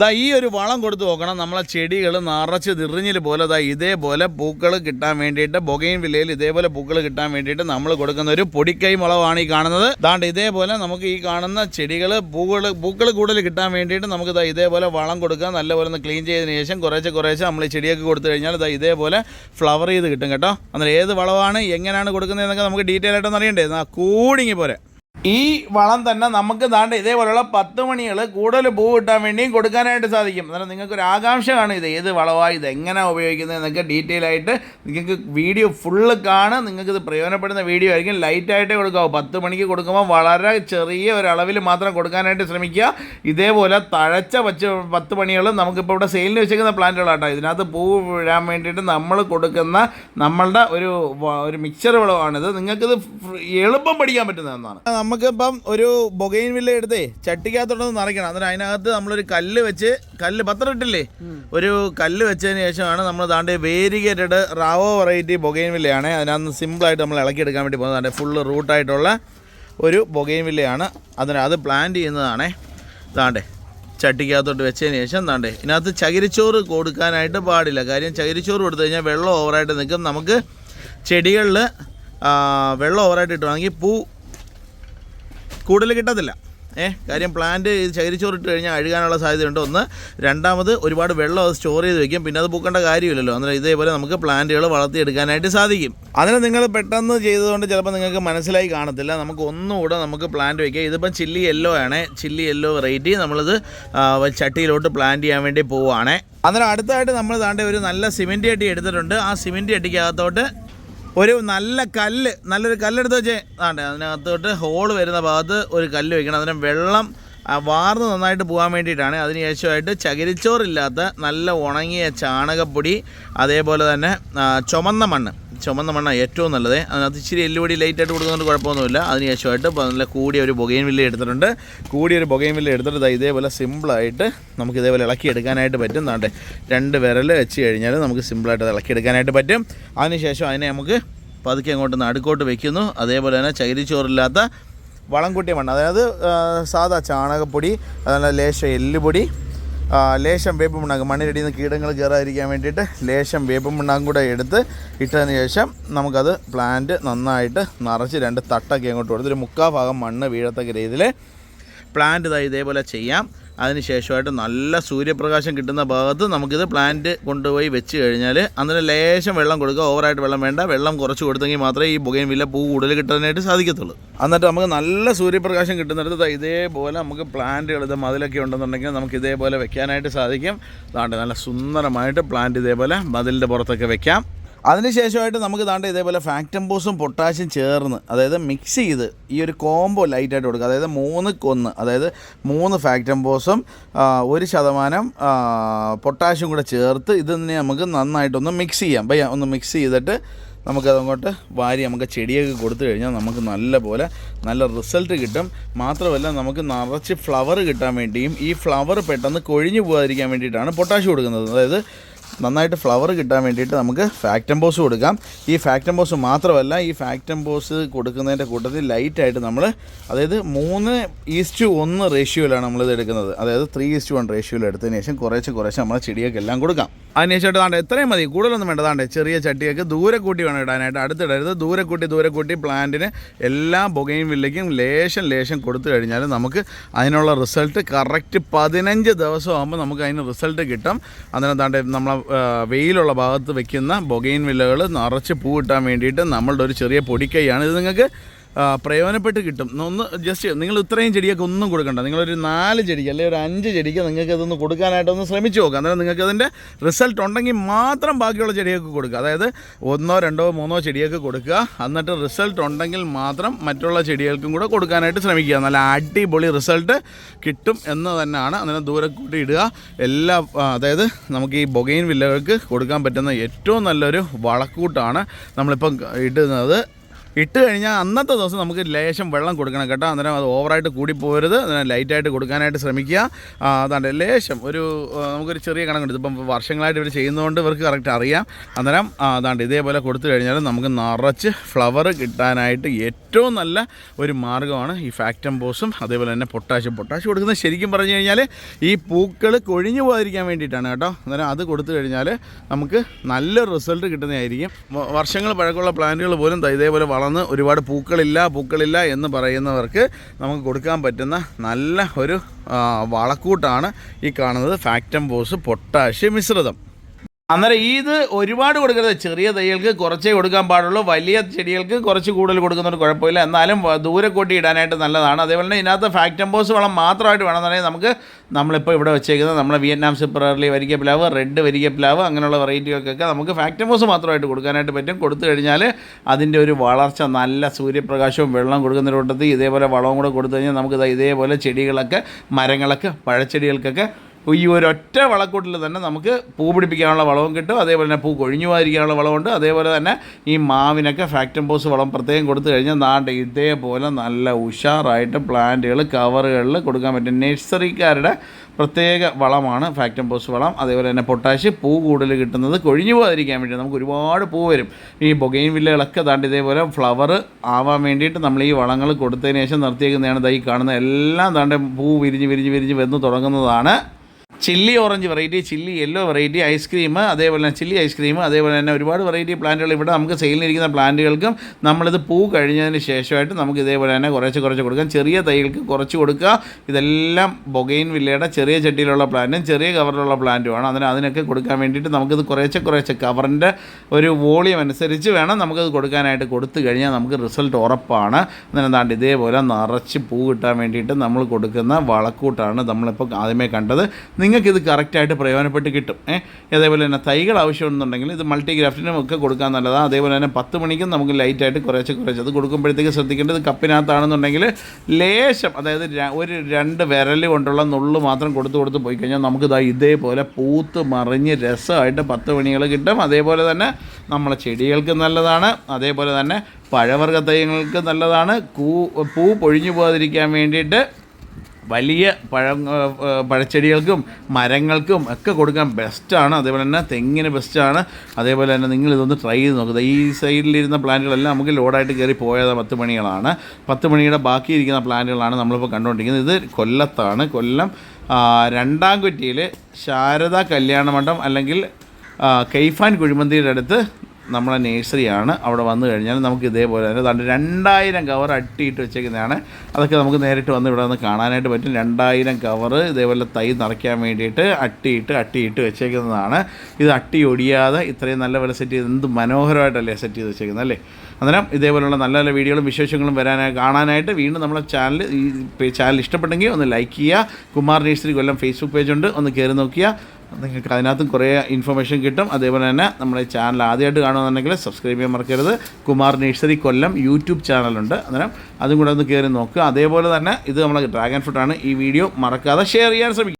ദാ ഈ ഒരു വളം കൊടുത്ത് നോക്കണം. നമ്മളെ ചെടികൾ നിറച്ച് നിറിഞ്ഞിൽ പോലെ ദാ ഇതേപോലെ പൂക്കൾ കിട്ടാൻ വേണ്ടിയിട്ട് ബൊഗൈൻ വില്ലയിൽ ഇതേപോലെ പൂക്കൾ കിട്ടാൻ വേണ്ടിയിട്ട് നമ്മൾ കൊടുക്കുന്ന ഒരു പൊടിക്കൈ വളമാണ് ഈ കാണുന്നത്. ദാണ്ട് ഇതേപോലെ നമുക്ക് ഈ കാണുന്ന ചെടികൾ പൂക്കൾ പൂക്കൾ കൂടുതൽ കിട്ടാൻ വേണ്ടിയിട്ട് നമുക്ക് ദാ ഇതേപോലെ വളം കൊടുക്കുക നല്ലപോലെ ഒന്ന് ക്ലീൻ ചെയ്തതിന് ശേഷം കുറേശ്ശെ കുറേശ്ശെ നമ്മൾ ഈ ചെടിയൊക്കെ കൊടുത്തു കഴിഞ്ഞാൽ ദാ ഇതേപോലെ ഫ്ലവർ ചെയ്ത് കിട്ടും കേട്ടോ. അന്നേരം ഏത് വളമാണ് എങ്ങനെയാണ് കൊടുക്കുന്നതെന്നൊക്കെ നമുക്ക് ഡീറ്റെയിൽ ആയിട്ടൊന്നും അറിയണ്ടേ? ആ കൂടിങ്ങി പോരെ. ഈ വളം തന്നെ നമുക്ക് ദാണ്ട് ഇതേപോലെയുള്ള പത്ത് മണികൾ കൂടുതൽ പൂ കിട്ടാൻ വേണ്ടിയും കൊടുക്കാനായിട്ട് സാധിക്കും. അന്നേരം നിങ്ങൾക്കൊരു ആകാംക്ഷ കാണും ഇത് ഏത് വളമാണ് ഇത് എങ്ങനെ ഉപയോഗിക്കുന്നത് എന്നൊക്കെ ഡീറ്റെയിൽ ആയിട്ട് നിങ്ങൾക്ക് വീഡിയോ ഫുള്ള് കാണും. നിങ്ങൾക്ക് ഇത് പ്രയോജനപ്പെടുന്ന വീഡിയോ ആയിരിക്കും. ലൈറ്റായിട്ടേ കൊടുക്കാവൂ. പത്ത് മണിക്ക് കൊടുക്കുമ്പോൾ വളരെ ചെറിയ ഒരളവിൽ മാത്രം കൊടുക്കാനായിട്ട് ശ്രമിക്കുക. ഇതേപോലെ തഴച്ച പച്ച പത്ത് മണികളും നമുക്കിപ്പോൾ ഇവിടെ സെയിലിന് വെച്ചേക്കുന്ന പ്ലാന്റുകളാട്ടോ ഇതിനകത്ത് പൂ വിഴാൻ വേണ്ടിയിട്ട് നമ്മൾ കൊടുക്കുന്ന നമ്മളുടെ ഒരു ഒരു മിക്സർ വളമാണിത് നിങ്ങൾക്കിത് എളുപ്പം പഠിക്കാൻ പറ്റുന്ന ഒന്നാണ്. നമുക്കിപ്പം ഒരു ബൊഗൈൻ വില്ല എടുത്തേ ചട്ടിക്കകത്തോട്ടൊന്ന് നിറയ്ക്കണം. അന്നേരം അതിനകത്ത് നമ്മളൊരു കല്ല് വെച്ച് കല്ല് പത്രമിട്ടില്ലേ? ഒരു കല്ല് വെച്ചതിന് ശേഷമാണ് നമ്മൾ താണ്ടെ വേരിഗേറ്റഡ് റാവോ വെറൈറ്റി ബൊഗൈൻ വില്ലയാണ്. അതിനകത്ത് സിമ്പിളായിട്ട് നമ്മൾ ഇളക്കിയെടുക്കാൻ വേണ്ടി പോകുന്നത്. അതിന്റെ ഫുള്ള് റൂട്ടായിട്ടുള്ള ഒരു ബൊഗൈൻ വില്ലയാണ്. അതിന് അത് പ്ലാന്റ് ചെയ്യുന്നതാണേ. താണ്ടെ ചട്ടിക്കകത്തോട്ട് വെച്ചതിന് ശേഷം താണ്ടേ ഇതിനകത്ത് ചകിരിച്ചോറ് കൊടുക്കാനായിട്ട് പാടില്ല. കാര്യം ചകിരിച്ചോറ് കൊടുത്തു കഴിഞ്ഞാൽ വെള്ളം ഓവറായിട്ട് നിൽക്കും. നമുക്ക് ചെടികളിൽ വെള്ളം ഓവറായിട്ട് ഇട്ടുവാണെങ്കിൽ പൂ കൂടുതൽ കിട്ടത്തില്ല. ഏഹ് കാര്യം പ്ലാന്റ് ഇത് ചകിരിച്ചോറ് കഴിഞ്ഞാൽ അഴുകാനുള്ള സാധ്യതയുണ്ട്. ഒന്ന് രണ്ടാമത് ഒരുപാട് വെള്ളം അത് സ്റ്റോർ ചെയ്ത് വെക്കും. പിന്നെ അത് പൂക്കേണ്ട കാര്യമില്ലല്ലോ. അന്നേരം ഇതേപോലെ നമുക്ക് പ്ലാന്റുകൾ വളർത്തിയെടുക്കാനായിട്ട് സാധിക്കും. അതിന് നിങ്ങൾ പെട്ടെന്ന് ചെയ്തതുകൊണ്ട് ചിലപ്പോൾ നിങ്ങൾക്ക് മനസ്സിലായി കാണത്തില്ല. നമുക്ക് ഒന്നുകൂടെ നമുക്ക് പ്ലാന്റ് വയ്ക്കാം ഇതിപ്പം ചില്ലി യെല്ലോ ആണ്. ചില്ലി യെല്ലോ വെറൈറ്റി നമ്മളിത് ചട്ടിയിലോട്ട് പ്ലാന്റ് ചെയ്യാൻ വേണ്ടി പോവുകയാണേ. അന്നേരം അടുത്തായിട്ട് നമ്മൾ താണ്ടെ ഒരു നല്ല സിമെന്റ് ചട്ടി എടുത്തിട്ടുണ്ട്. ആ സിമെന്റ് ചട്ടിക്കകത്തോട്ട് ഒരു നല്ല കല്ല് നല്ലൊരു കല്ലെടുത്ത് വെച്ച് ആണ്ട് അതിനകത്തോട്ട് ഹോൾ വരുന്ന ഭാഗത്ത് ഒരു കല്ല് വെക്കണം. അതിന് വെള്ളം വാർന്ന് നന്നായിട്ട് പോകാൻ വേണ്ടിയിട്ടാണ്. അതിന് ശേഷമായിട്ട് ചകിരിച്ചോറില്ലാത്ത നല്ല ഉണങ്ങിയ ചാണകപ്പൊടി അതേപോലെ തന്നെ ചുമന്ന മണ്ണ്. ചുമന്ന മണ്ണാണ് ഏറ്റവും നല്ലത്. അതിനകത്ത് ഇച്ചിരി എല്ലുപൊടി ലൈറ്റായിട്ട് കൊടുക്കുന്നതുകൊണ്ട് കുഴപ്പമൊന്നുമില്ല. അതിന് ശേഷമായിട്ട് ഇപ്പം നല്ല കൂടിയ ഒരു ബൊഗൈൻ വില്ല എടുത്തിട്ടുണ്ട്. കൂടിയ ഒരു ബൊഗൈൻ വില്ല എടുത്തിട്ട് ഇതേപോലെ സിമ്പിളായിട്ട് നമുക്ക് ഇതേപോലെ ഇളക്കി എടുക്കാനായിട്ട് പറ്റും. നാട്ടെ രണ്ട് വിരൽ വെച്ച് കഴിഞ്ഞാൽ നമുക്ക് സിമ്പിളായിട്ട് ഇളക്കി എടുക്കാനായിട്ട് പറ്റും. അതിനുശേഷം അതിനെ നമുക്ക് പതുക്കെ അങ്ങോട്ട് നടുക്കോട്ട് വെക്കുന്നു. അതേപോലെ തന്നെ ചകിരിച്ചോറില്ലാത്ത വളം കൂട്ടിയ മണ്ണ്. അതായത് സാധാ ചാണകപ്പൊടി അതായത് ലേശം എല്ലുപൊടി ലേശം വേപ്പ് പിണ്ണാക്ക് മണ്ണിനടിയിൽ നിന്ന് കീടങ്ങൾ കയറാതിരിക്കാൻ വേണ്ടിയിട്ട് ലേശം വേപ്പ് പിണ്ണാക്കും കൂടെ എടുത്ത് ഇട്ടതിന് ശേഷം നമുക്കത് പ്ലാന്റ് നന്നായിട്ട് നിറച്ച് രണ്ട് തട്ടൊക്കെ അങ്ങോട്ട് കൊടുത്ത് ഒരു മുക്കാൽ ഭാഗം മണ്ണ് വീഴത്തക്ക രീതിയിൽ പ്ലാന്റ് ഇതായി ഇതേപോലെ ചെയ്യാം. അതിന് ശേഷമായിട്ട് നല്ല സൂര്യപ്രകാശം കിട്ടുന്ന ഭാഗത്ത് നമുക്കിത് പ്ലാന്റ് കൊണ്ടുപോയി വെച്ച് കഴിഞ്ഞാൽ അന്നേരം ലേശം വെള്ളം കൊടുക്കുക ഓവറായിട്ട് വെള്ളം വേണ്ട. വെള്ളം കുറച്ച് കൊടുത്തെങ്കിൽ മാത്രമേ ഈ പുകയും വില്ല പൂ കൂടുതൽ കിട്ടാനായിട്ട് സാധിക്കത്തുള്ളൂ. എന്നിട്ട് നമുക്ക് നല്ല സൂര്യപ്രകാശം കിട്ടുന്നിടത്ത് ഇതേപോലെ നമുക്ക് പ്ലാന്റുകൾ ഇത് മതിലൊക്കെ ഉണ്ടെന്നുണ്ടെങ്കിൽ നമുക്ക് ഇതേപോലെ വെക്കാനായിട്ട് സാധിക്കും. അതാണ്ട് നല്ല സുന്ദരമായിട്ട് പ്ലാന്റ് ഇതേപോലെ മതിലിന്റെ പുറത്തൊക്കെ വെക്കാം. അതിനുശേഷമായിട്ട് നമുക്ക് താണ്ട് ഇതേപോലെ ഫാക്ടംബോസും പൊട്ടാഷ്യം ചേർന്ന് അതായത് മിക്സ് ചെയ്ത് ഈ ഒരു കോംബോ ലൈറ്റായിട്ട് കൊടുക്കുക. അതായത് മൂന്ന് കൊന്ന് അതായത് മൂന്ന് ഫാക്ടംബോസും ഒരു ശതമാനം പൊട്ടാഷ്യം കൂടെ ചേർത്ത് ഇതിനെ നമുക്ക് നന്നായിട്ടൊന്ന് മിക്സ് ചെയ്യാം. ഭയ്യ ഒന്ന് മിക്സ് ചെയ്തിട്ട് നമുക്കത് അങ്ങോട്ട് വാരി നമുക്ക് ചെടിയൊക്കെ കൊടുത്തു കഴിഞ്ഞാൽ നമുക്ക് നല്ല പോലെ നല്ല റിസൾട്ട് കിട്ടും. മാത്രമല്ല നമുക്ക് നിറച്ച് ഫ്ലവർ കിട്ടാൻ വേണ്ടിയും ഈ ഫ്ലവർ പെട്ടെന്ന് കൊഴിഞ്ഞു പോകാതിരിക്കാൻ വേണ്ടിയിട്ടാണ് പൊട്ടാഷ്യം കൊടുക്കുന്നത്. അതായത് നന്നായിട്ട് ഫ്ലവർ കിട്ടാൻ വേണ്ടിയിട്ട് നമുക്ക് ഫാക്റ്റംബോസ് കൊടുക്കാം. ഈ ഫാക്റ്റംബോസ് മാത്രമല്ല ഈ ഫാക്റ്റംബോസ് കൊടുക്കുന്നതിന്റെ കൂട്ടത്തിൽ ലൈറ്റായിട്ട് നമ്മൾ അതായത് മൂന്ന് ഈസ്റ്റ് ഒന്ന് റേഷ്യോയിലാണ് നമ്മളിത് എടുക്കുന്നത്. അതായത് ത്രീ ഈസ്റ്റ് വൺ റേഷ്യോയിൽ എടുത്തതിന് ശേഷം കുറേശ്ശെ കുറേശ്ശെ നമ്മളെ ചെടിയൊക്കെ എല്ലാം കൊടുക്കാം. അതിനുശേഷം താണ്ടെ എത്രയും മതി. കൂടുതലൊന്നും വേണ്ട. താണ്ടെ ചെറിയ ചട്ടിയൊക്കെ ദൂരെ കൂട്ടി വേണം ഇടാനായിട്ട്. അടുത്തിടരുത് ദൂരെ കൂട്ടി ദൂരെ കൂട്ടി പ്ലാന്റിന് എല്ലാ പുകയും വില്ലയ്ക്കും ലേശം ലേശം കൊടുത്തു കഴിഞ്ഞാൽ നമുക്ക് അതിനുള്ള റിസൾട്ട് കറക്റ്റ് പതിനഞ്ച് ദിവസം ആകുമ്പോൾ നമുക്ക് അതിന് റിസൾട്ട് കിട്ടും. അതിനകത്താണ്ട് നമ്മളെ ആ, വെയിലുള്ള ഭാഗത്ത് വെക്കുന്ന ബൊഗൈൻ വില്ലകൾ നിറച്ച് പൂ കിട്ടാൻ വേണ്ടിയിട്ട് നമ്മളുടെ ഒരു ചെറിയ പൊടിക്കൈയാണ്. ഇത് നിങ്ങൾക്ക് പ്രയോജനപ്പെട്ട് കിട്ടും. ഒന്ന് ജസ്റ്റ് നിങ്ങൾ ഇത്രയും ചെടിയൊക്കെ ഒന്നും കൊടുക്കണ്ട. നിങ്ങളൊരു നാല് ചെടിക്ക് അല്ലെങ്കിൽ ഒരു അഞ്ച് ചെടിക്ക് നിങ്ങൾക്ക് ഇതൊന്ന് കൊടുക്കാനായിട്ടൊന്ന് ശ്രമിച്ചു നോക്കുക അന്നേരം നിങ്ങൾക്ക് അതിന്റെ റിസൾട്ട് ഉണ്ടെങ്കിൽ മാത്രം ബാക്കിയുള്ള ചെടിയൊക്കെ കൊടുക്കുക അതായത് ഒന്നോ രണ്ടോ മൂന്നോ ചെടിയൊക്കെ കൊടുക്കുക. എന്നിട്ട് റിസൾട്ട് ഉണ്ടെങ്കിൽ മാത്രം മറ്റുള്ള ചെടികൾക്കും കൂടെ കൊടുക്കാനായിട്ട് ശ്രമിക്കുക. നല്ല അടിപൊളി റിസൾട്ട് കിട്ടും എന്ന് തന്നെയാണ്. അന്നേരം ദൂരെ കൂട്ടി ഇടുക. എല്ലാ അതായത് നമുക്ക് ഈ ബൊഗൈൻ വില്ലകൾക്ക് കൊടുക്കാൻ പറ്റുന്ന ഏറ്റവും നല്ലൊരു വളക്കൂട്ടാണ് നമ്മളിപ്പം ഇടുന്നത്. ഇട്ട് കഴിഞ്ഞാൽ അന്നത്തെ ദിവസം നമുക്ക് ലേശം വെള്ളം കൊടുക്കണം കേട്ടോ. അന്നേരം അത് ഓവറായിട്ട് കൂടി പോരുത് അതിനെ ലൈറ്റായിട്ട് കൊടുക്കാനായിട്ട് ശ്രമിക്കുക. അതാണ് അതാണ്ട് ലേശം ഒരു നമുക്കൊരു ചെറിയ കണക്കുണ്ട് ഇതിപ്പം വർഷങ്ങളായിട്ട് ഇവർ ചെയ്യുന്നതുകൊണ്ട് ഇവർക്ക് കറക്റ്റ് അറിയാം. അന്നേരം അതാണ്ട് ഇതേപോലെ കൊടുത്തു കഴിഞ്ഞാൽ നമുക്ക് നിറച്ച് ഫ്ലവർ കിട്ടാനായിട്ട് ഏറ്റവും നല്ല ഒരു മാർഗമാണ് ഈ ഫാക്ടം ബോസും അതേപോലെ തന്നെ പൊട്ടാഷ്യം പൊട്ടാഷ്യം കൊടുക്കുന്നത് ശരിക്കും പറഞ്ഞു കഴിഞ്ഞാൽ ഈ പൂക്കൾ കൊഴിഞ്ഞു പോകാതിരിക്കാൻ വേണ്ടിയിട്ടാണ് കേട്ടോ. അന്നേരം അത് കൊടുത്തു കഴിഞ്ഞാൽ നമുക്ക് നല്ലൊരു റിസൾട്ട് കിട്ടുന്നതായിരിക്കും. വർഷങ്ങൾ പഴക്കമുള്ള പ്ലാന്റുകൾ പോലും ഇതേപോലെ വളർന്ന് ഒരുപാട് പൂക്കളില്ല പൂക്കളില്ല എന്ന് പറയുന്നവർക്ക് നമുക്ക് കൊടുക്കാൻ പറ്റുന്ന നല്ല ഒരു വളക്കൂട്ടാണ് ഈ കാണുന്നത്. ഫാക്ടം ബോസ് പൊട്ടാഷ്യം മിശ്രിതം അന്നേരം ഇത് ഒരുപാട് കൊടുക്കരുത്. ചെറിയ തൈകൾക്ക് കുറച്ചേ കൊടുക്കാൻ പാടുള്ളൂ. വലിയ ചെടികൾക്ക് കുറച്ച് കൂടുതൽ കൊടുക്കുന്നതുകൊണ്ട് കുഴപ്പമില്ല. എന്നാലും ദൂരെ കൂട്ടി ഇടാനായിട്ട് നല്ലതാണ്. അതേപോലെ തന്നെ ഇതിനകത്ത് ഫാക്ടംബോസ് വളം മാത്രമായിട്ട് വേണമെന്നുണ്ടെങ്കിൽ നമുക്ക് നമ്മളിപ്പോൾ ഇവിടെ വെച്ചേക്കുന്നത് നമ്മുടെ വിയറ്റ്നാം സിപ്പറിലെ വരിക പ്ലാവ് റെഡ് വരിക പ്ലാവ് അങ്ങനെയുള്ള വെറൈറ്റികൾക്കൊക്കെ നമുക്ക് ഫാക്ടംബോസ് മാത്രമായിട്ട് കൊടുക്കാനായിട്ട് പറ്റും. കൊടുത്തു കഴിഞ്ഞാൽ അതിന്റെ ഒരു വളർച്ച നല്ല സൂര്യപ്രകാശവും വെള്ളം കൊടുക്കുന്ന കൂട്ടത്തിൽ ഇതേപോലെ വളവും കൂടെ കൊടുത്തു കഴിഞ്ഞാൽ നമുക്ക് ഇതേപോലെ ചെടികളൊക്കെ മരങ്ങളൊക്കെ പഴച്ചെടികൾക്കൊക്കെ ഈ ഒരൊറ്റ വളക്കൂട്ടിൽ തന്നെ നമുക്ക് പൂ പിടിപ്പിക്കാനുള്ള വളവും കിട്ടും. അതേപോലെ തന്നെ പൂ കൊഴിഞ്ഞു പോകാതിരിക്കാനുള്ള വളമുണ്ട് അതേപോലെ തന്നെ ഈ മാവിനൊക്കെ ഫാക്ടംബോസ് വളം പ്രത്യേകം കൊടുത്തു കഴിഞ്ഞാൽ നാണ്ട് ഇതേപോലെ നല്ല ഉഷാറായിട്ട് പ്ലാന്റുകൾ കവറുകളിൽ കൊടുക്കാൻ പറ്റും. നഴ്സറിക്കാരുടെ പ്രത്യേക വളമാണ് ഫാക്ടംബോസ് വളം. അതേപോലെ തന്നെ പൊട്ടാഷ് പൂ കൂടുതൽ കിട്ടുന്നത് കൊഴിഞ്ഞു പോകാതിരിക്കാൻ വേണ്ടി നമുക്ക് ഒരുപാട് പൂ വരും. ഈ ബൊഗൈൻ വില്ലകളൊക്കെ താണ്ട് ഇതേപോലെ ഫ്ലവർ ആവാൻ വേണ്ടിയിട്ട് നമ്മൾ ഈ വളങ്ങൾ കൊടുത്തതിന് ശേഷം നിർത്തിയേക്കുന്നതാണ് ഈ കാണുന്ന എല്ലാം താണ്ട് പൂ വിരിഞ്ഞ് വിരിഞ്ഞ് വിരിഞ്ഞ് വന്ന് തുടങ്ങുന്നതാണ്. Chilli orange variety chilli yellow variety ice cream അതേപോലെ തന്നെ ചില്ലി ഐസ്ക്രീം അതേപോലെ തന്നെ ഒരുപാട് വെറൈറ്റി പ്ലാന്റുകൾ ഇവിടെ നമുക്ക് സെയിലിരിക്കുന്ന പ്ലാന്റുകൾക്കും നമ്മളിത് പൂ കഴിഞ്ഞതിന് ശേഷമായിട്ട് നമുക്ക് ഇതേപോലെ തന്നെ കുറച്ച് കുറച്ച് കൊടുക്കാം. ചെറിയ തൈകൾക്ക് കുറച്ച് കൊടുക്കുക. ഇതെല്ലാം ബൊഗൈൻ വില്ലയുടെ ചെറിയ ചട്ടിയിലുള്ള പ്ലാന്റും ചെറിയ കവറിലുള്ള പ്ലാന്റുമാണ് അതിന് അതിനൊക്കെ കൊടുക്കാൻ വേണ്ടിയിട്ട് നമുക്കിത് കുറേശ്ശെ കുറേശ്ശെ കവറിന്റെ ഒരു വോളിയം അനുസരിച്ച് വേണം നമുക്കത് കൊടുക്കാനായിട്ട് കൊടുത്തു കഴിഞ്ഞാൽ നമുക്ക് റിസൾട്ട് ഉറപ്പാണ്. അതിനെന്താണ്ട് ഇതേപോലെ നിറച്ച് പൂ കിട്ടാൻ വേണ്ടിയിട്ട് നമ്മൾ കൊടുക്കുന്ന വളക്കൂട്ടാണ് നമ്മളിപ്പോൾ ആദ്യമേ കണ്ടത്. നിങ്ങൾക്കിത് കറക്റ്റായിട്ട് പ്രയോജനപ്പെട്ട് കിട്ടും. ഏഹ് അതേപോലെ തന്നെ തൈകൾ ആവശ്യമുണ്ടെന്നുണ്ടെങ്കിൽ ഇത് മൾട്ടി ഗ്രാഫ്റ്റിനും ഒക്കെ കൊടുക്കാൻ നല്ലതാണ്. അതേപോലെ തന്നെ പത്ത് മണിക്കും നമുക്ക് ലൈറ്റായിട്ട് കുറേശ്ശെ കുറേശ്ശെ. അത് കൊടുക്കുമ്പോഴത്തേക്ക് ശ്രദ്ധിക്കേണ്ടത് കപ്പിനകത്താണെന്നുണ്ടെങ്കിൽ ലേശം അതായത് ഒരു രണ്ട് വിരൽ കൊണ്ടുള്ള നുള്ള് മാത്രം കൊടുത്ത് കൊടുത്ത് പോയി കഴിഞ്ഞാൽ നമുക്ക് ഇതാ ഇതേപോലെ പൂത്ത് മറിഞ്ഞ് രസമായിട്ട് പത്ത് മണികൾ കിട്ടും. അതേപോലെ തന്നെ നമ്മളെ ചെടികൾക്ക് നല്ലതാണ്. അതേപോലെ തന്നെ പഴവർഗ തൈകൾക്ക് നല്ലതാണ്. പൂ പൊഴിഞ്ഞു പോകാതിരിക്കാൻ വേണ്ടിയിട്ട് വലിയ പഴം പഴച്ചെടികൾക്കും മരങ്ങൾക്കും ഒക്കെ കൊടുക്കാൻ ബെസ്റ്റാണ് അതേപോലെ തന്നെ തെങ്ങിന് ബെസ്റ്റാണ് അതേപോലെ തന്നെ നിങ്ങൾ ഇതൊന്ന് ട്രൈ ചെയ്ത് നോക്കുക ഈ സൈഡിലിരുന്ന പ്ലാന്റുകളെല്ലാം നമുക്ക് ലോഡായിട്ട് കയറി പോയത് പത്ത് മണികളാണ്. പത്ത് മണിയുടെ ബാക്കി ഇരിക്കുന്ന പ്ലാന്റുകളാണ് നമ്മളിപ്പോൾ കണ്ടുകൊണ്ടിരിക്കുന്നത്. ഇത് കൊല്ലത്താണ്. കൊല്ലം രണ്ടാം കുറ്റിയിൽ ശാരദ കല്യാണ മണ്ഡപം അല്ലെങ്കിൽ കൈഫാൻ കുഴിമന്തിയുടെ അടുത്ത് നമ്മളെ നേഴ്സറിയാണ്. അവിടെ വന്നു കഴിഞ്ഞാൽ നമുക്ക് ഇതേപോലെ തന്നെ ദാണ്ട് രണ്ടായിരം കവർ അട്ടിയിട്ട് വെച്ചേക്കുന്നതാണ്. അതൊക്കെ നമുക്ക് നേരിട്ട് വന്ന് ഇവിടെ വന്ന് കാണാനായിട്ട് പറ്റും. രണ്ടായിരം കവർ ഇതേപോലെ തൈ നിറയ്ക്കാൻ വേണ്ടിയിട്ട് അട്ടിയിട്ട് അട്ടിയിട്ട് വെച്ചേക്കുന്നതാണ്. ഇത് അട്ടി ഒടിയാതെ ഇത്രയും നല്ല പോലെ സെറ്റ് ചെയ്ത് എന്ത് മനോഹരമായിട്ടല്ലേ സെറ്റ് ചെയ്ത് വെച്ചേക്കുന്നത് അല്ലേ? അന്നേരം ഇതേപോലെയുള്ള നല്ല നല്ല വീഡിയോകളും വിശേഷങ്ങളും വരാനായി കാണാനായിട്ട് വീണ്ടും നമ്മുടെ ചാനൽ ഈ ചാനൽ ഇഷ്ടപ്പെട്ടെങ്കിൽ ഒന്ന് ലൈക്ക് ചെയ്യുക. കുമാർ നേഴ്സറി കൊല്ലം ഫേസ്ബുക്ക് പേജുണ്ട് ഒന്ന് കയറി നോക്കിയാൽ നിങ്ങൾക്ക് അതിനകത്തും കുറേ ഇൻഫർമേഷൻ കിട്ടും. അതേപോലെ തന്നെ നമ്മുടെ ചാനൽ ആദ്യമായിട്ട് കാണുകയാണെന്നുണ്ടെങ്കിൽ സബ്സ്ക്രൈബ് ചെയ്യാൻ മറക്കരുത്. കുമാർ നേഴ്സറി കൊല്ലം യൂട്യൂബ് ചാനലുണ്ട് അന്നേരം അതും കൂടെ ഒന്ന് കയറി നോക്കുക. അതേപോലെ തന്നെ ഇത് നമ്മൾ ഡ്രാഗൺ ഫ്രൂട്ടാണ് ഈ വീഡിയോ മറക്കാതെ ഷെയർ ചെയ്യാൻ ശ്രമിക്കുക.